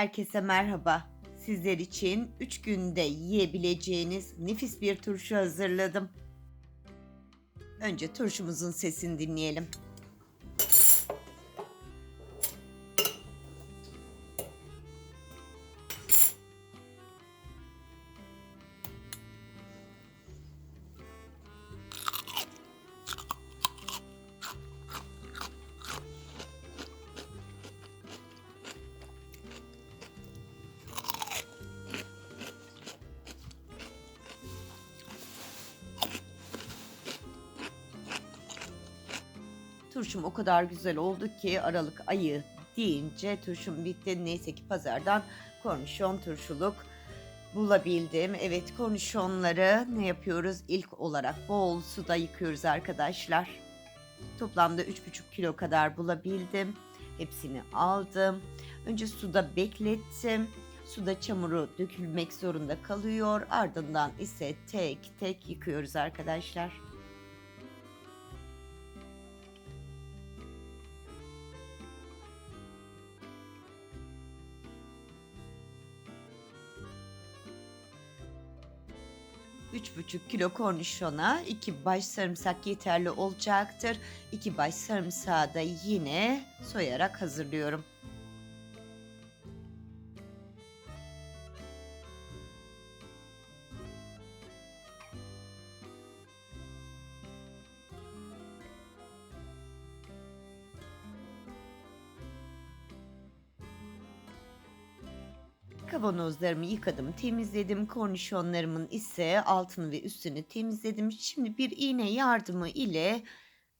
Herkese merhaba. Sizler için 3 günde yiyebileceğiniz nefis bir turşu hazırladım. Önce turşumuzun sesini dinleyelim. Turşum o kadar güzel oldu ki Aralık ayı deyince turşum bitti. Neyse ki pazardan kornişon turşuluk bulabildim. Evet kornişonları ne yapıyoruz? İlk olarak bol suda yıkıyoruz arkadaşlar. Toplamda 3,5 kilo kadar bulabildim. Hepsini aldım. Önce suda beklettim. Suda çamuru dökülmek zorunda kalıyor. Ardından ise tek tek yıkıyoruz arkadaşlar. Üç buçuk kilo kornişona iki baş sarımsak yeterli olacaktır. İki baş sarımsağı da yine soyarak hazırlıyorum. Kavanozlarımı yıkadım, temizledim. Kornişonlarımın ise altını ve üstünü temizledim. Şimdi bir iğne yardımı ile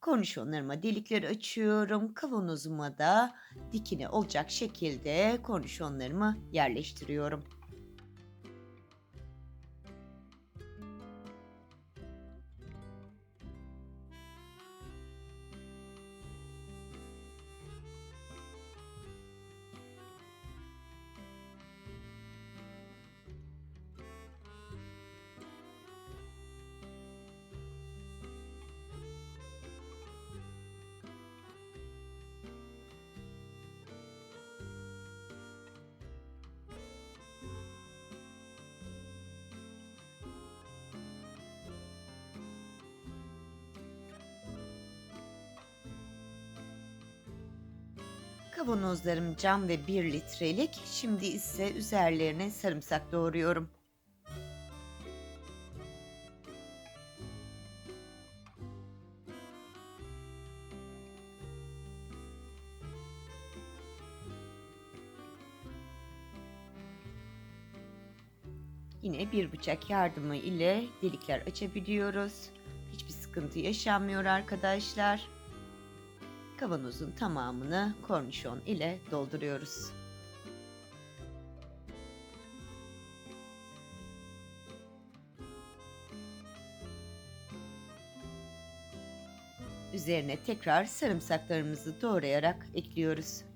kornişonlarıma delikler açıyorum. Kavanozuma da dikine olacak şekilde kornişonlarımı yerleştiriyorum. Kavanozlarım cam ve 1 litrelik. Şimdi ise üzerlerine sarımsak doğruyorum. Yine bir bıçak yardımı ile delikler açabiliyoruz. Hiçbir sıkıntı yaşanmıyor arkadaşlar. Kavanozun tamamını kornişon ile dolduruyoruz. Üzerine tekrar sarımsaklarımızı doğrayarak ekliyoruz.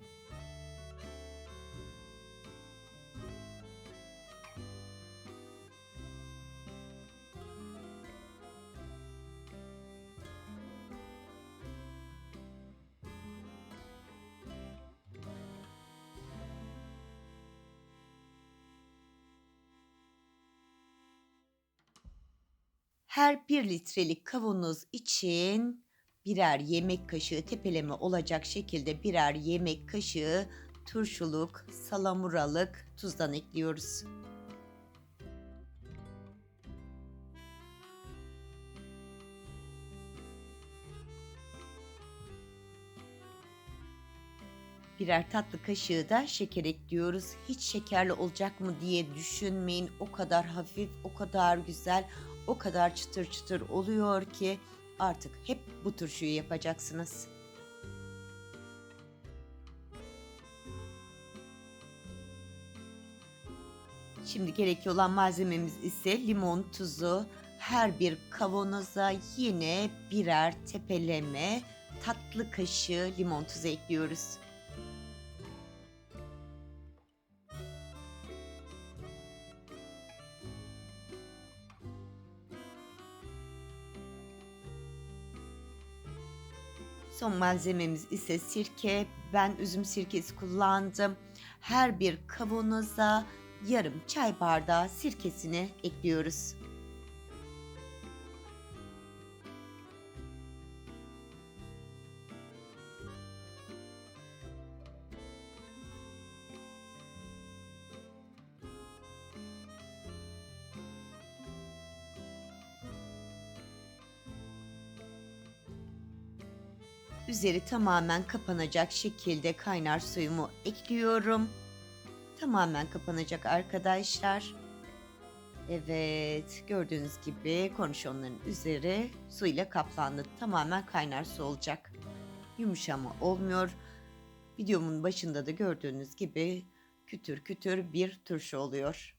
Her 1 litrelik kavanoz için birer yemek kaşığı tepeleme olacak şekilde birer yemek kaşığı turşuluk, salamuralık tuzdan ekliyoruz. Birer tatlı kaşığı da şeker ekliyoruz. Hiç şekerli olacak mı diye düşünmeyin. O kadar hafif, o kadar güzel, o kadar çıtır çıtır oluyor ki artık hep bu turşuyu yapacaksınız. Şimdi gerekli olan malzememiz ise limon tuzu. Her bir kavanoza yine birer tepeleme tatlı kaşığı limon tuzu ekliyoruz. Son malzememiz ise sirke. Ben üzüm sirkesi kullandım. her bir kavanoza yarım çay bardağı sirkesini ekliyoruz. Üzeri tamamen kapanacak şekilde kaynar suyumu ekliyorum. Tamamen kapanacak arkadaşlar. Evet, gördüğünüz gibi kornişonların üzeri suyla kaplandı. Tamamen kaynar su olacak. Yumuşama olmuyor. Videomun başında da gördüğünüz gibi kütür kütür bir turşu oluyor.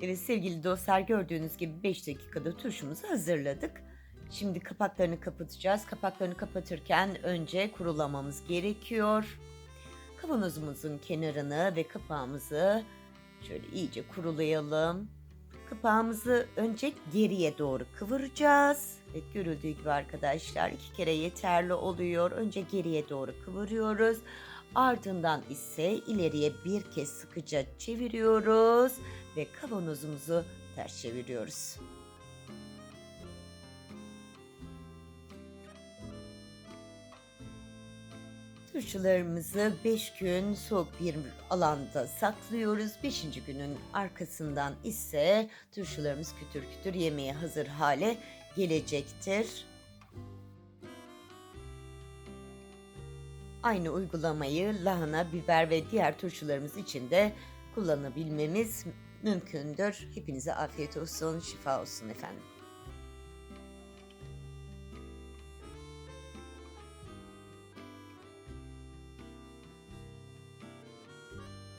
Evet sevgili dostlar gördüğünüz gibi 5 dakikada turşumuzu hazırladık. Şimdi kapaklarını kapatacağız. Kapaklarını kapatırken önce kurulamamız gerekiyor. Kavanozumuzun kenarını ve kapağımızı şöyle iyice kurulayalım. Kapağımızı önce geriye doğru kıvıracağız. Evet görüldüğü gibi arkadaşlar iki kere yeterli oluyor. Önce geriye doğru kıvırıyoruz. Ardından ise ileriye bir kez sıkıca çeviriyoruz ve kavanozumuzu ters çeviriyoruz. Turşularımızı 5 gün soğuk bir alanda saklıyoruz. 5. günün arkasından ise turşularımız kütür kütür yemeğe hazır hale gelecektir. Aynı uygulamayı lahana, biber ve diğer turşularımız için de kullanabilmemiz mümkündür. Hepinize afiyet olsun, şifa olsun efendim.